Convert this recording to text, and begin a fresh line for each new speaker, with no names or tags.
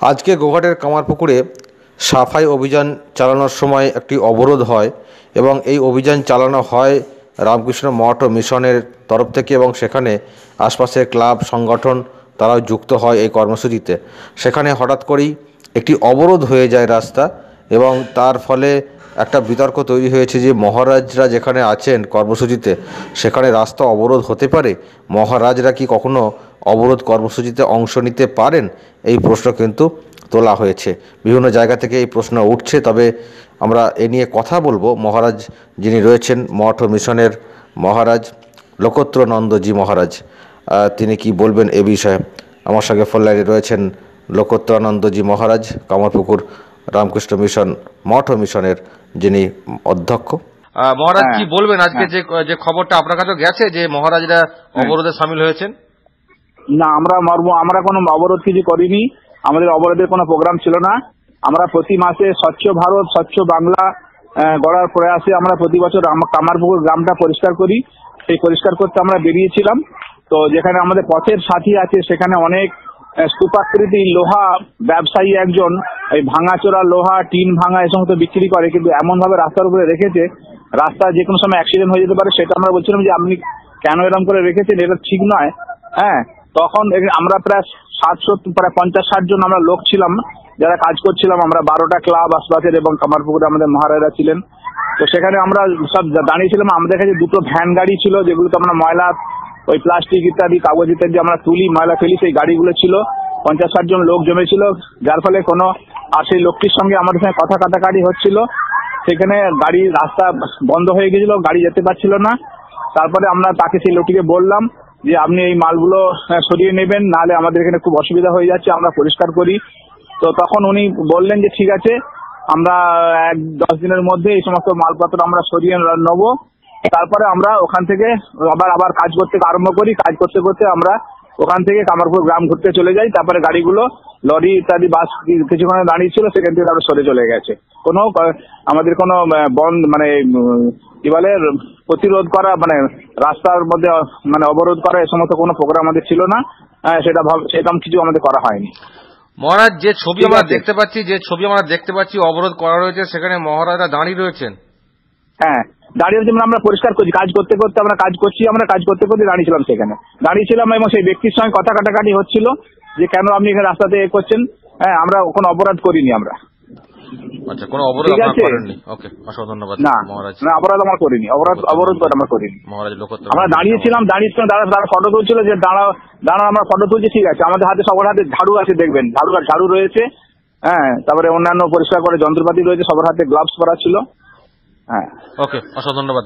আজকে গোঘাটের কামারপুকুরে সাফাই অভিযান চালানোর সময় একটি অবরোধ হয় এবং এই অভিযান চালানো হয় রামকৃষ্ণ মঠ মিশনের তরফ থেকে এবং সেখানে আশপাশের ক্লাব, সংগঠন তারাও যুক্ত হয় এই কর্মসূচিতে। সেখানে হঠাৎ করেই একটি অবরোধ হয়ে যায় রাস্তা। এবং তার ফলে একটা বিতর্ক তৈরি হয়েছে যে মহারাজরা যেখানে আছেন কর্মসূচিতে, সেখানে রাস্তা অবরোধ হতে পারে? মহারাজরা কি কখনো অবরোধ কর্মসূচিতে অংশ নিতে পারেন? এই প্রশ্ন কিন্তু তোলা হয়েছে। বিভিন্ন জায়গা থেকে এই প্রশ্ন উঠছে, তবে আমরা এ নিয়ে কথা বলব। মহারাজ যিনি রয়েছেন, মঠ মিশনের মহারাজ লোকোত্তরানন্দজি মহারাজ তিনি কি বলবেন এ বিষয়ে? আমার সঙ্গে লাইনে রয়েছেন লোকোত্তরানন্দজি মহারাজ, কামারপুকুর রামকৃষ্ণ মিশন মঠ ও মিশনের যিনি অধ্যক্ষ। মহারাজ
হ্যাঁ,
কি বলবেন আজকে
হ্যাঁ।
যে যে খবরটা আপনার কাছে গেছে যে মহারাজরা অবরোধে সামিল হয়েছেন?
না আমরা মর্ম আমরা কোনো অবরোধ কিছু করিনি। আমাদের অবরোধের কোনো প্রোগ্রাম ছিল না। আমরা প্রতি মাসে স্বচ্ছ ভারত স্বচ্ছ বাংলা আহ, গড়ার প্রয়াসে আমরা প্রতি বছর কামারপুকুর গ্রামটা পরিষ্কার করি। সেই পরিষ্কার করতে আমরা বেরিয়েছিলাম। তো যেখানে আমাদের পথের সাথী আছে সেখানে অনেক স্তূপাকৃতি লোহা ব্যবসায়ী একজন এই ভাঙাচোরা, লোহা, টিন ভাঙা এই সমস্ত বিক্রি করে, কিন্তু এমন ভাবে রাস্তার উপরে রেখেছে, রাস্তা যে কোনো সময় অ্যাক্সিডেন্ট হয়ে যেতে পারে, সেটা আমরা বলছিলাম যে আপনি কেন এরকম করে রেখেছেন, এটা ঠিক নয়। হ্যাঁ তখন আমরা প্রায় সাতশো প্রায় পঞ্চাশ, ষাট জন আমরা লোক ছিলাম, যারা কাজ করছিলাম, আমরা বারোটা ক্লাব, আশপাশের এবং কামারপুকুরে আমাদের মহারাজা ছিলেন। তো সেখানে আমরা সব দাঁড়িয়েছিলাম, আমাদের কাছে দুটো ভ্যান গাড়ি ছিল, যেগুলোতে আমরা ময়লা, ওই প্লাস্টিক ইত্যাদি, কাগজ ইত্যাদি আমরা তুলি, ময়লা ফেলি, সেই গাড়িগুলো ছিল। পঞ্চাশ, ষাট জন লোক জমেছিল, যার ফলে কোনো আর সেই লোকটির সঙ্গে আমাদের সঙ্গে কথা কাটাকাটি হচ্ছিল। সেখানে গাড়ি রাস্তা বন্ধ হয়ে গেছিল গাড়ি যেতে পারছিল না। তারপরে আমরা তাকে সেই লোকটিকে বললাম যে, আপনি এই মালগুলো সরিয়ে নেবেন, নাহলে আমাদের এখানে খুব অসুবিধা হয়ে যাচ্ছে, আমরা পরিষ্কার করি। তো তখন উনি বললেন যে, ঠিক আছে, আমরা এক দশ দিনের মধ্যে এই সমস্ত মালপত্র আমরা সরিয়ে নেব। তারপরে আমরা ওখান থেকে আবার আবার কাজ করতে আরম্ভ করি। কাজ করতে করতে আমরা ওখান থেকে কামারপুর গ্রাম ঘুরতে চলে যাই। তারপরে গাড়িগুলো লরি ইত্যাদি বাস কিছুক্ষণ দাঁড়িয়ে ছিল সেখান থেকে তারপরে সরে চলে গেছে। কোনো আমাদের কোনো বন্ধ মানে কি বলে প্রতিরোধ করা মানে রাস্তার মধ্যে মানে অবরোধ করা এ সমস্ত কোনো প্রোগ্রাম আমাদের ছিল না। আহ, সেটা ভাব- সেরকম কিছু আমাদের করা হয়নি।
মহারাজ যে ছবি আমরা দেখতে পাচ্ছি যে ছবি আমরা দেখতে পাচ্ছি অবরোধ করা রয়েছে সেখানে মহারাজরা দাঁড়িয়ে রয়েছেন।
হ্যাঁ। দাঁড়িয়ে যেমন আমরা পরিষ্কার করছি কাজ করতে করতে আমরা কাজ করছি আমরা কাজ করতে করতে দাঁড়িয়েছিলাম সেখানে। দাঁড়িয়েছিলাম এবং সেই ব্যক্তির সঙ্গে কথা কাটাকাটি হচ্ছিল যে কেন আপনি এখানে রাস্তাতে এ করছেন? হ্যাঁ আমরা কোনো অপরাধ করিনি আমরা।
আচ্ছা কোনো অবরোধ আপনারা করেননি? ওকে অসংখ্য ধন্যবাদ মহারাজ।
না অপরাধ আমরা করিনি অপরাধ অবরোধ করে আমরা করিনি।
মহারাজ লোকোত্তর
আমরা দাঁড়িয়েছিলাম দাঁড়িয়েছিলাম দাঁড়া দাঁড়া ফটো তুলছিল যে দাঁড়া দাঁড়া আমরা ফটো তুলছি ঠিক আছে আমাদের হাতে সবার হাতে ঝাড়ু আছে দেখবেন ঝাড়ু ঝাড়ু রয়েছে। হ্যাঁ তারপরে অন্যান্য পরিষ্কার করে যন্ত্রপাতি রয়েছে সবার হাতে গ্লাভস পরা ছিল।
ওকে অসংখ্য ধন্যবাদ।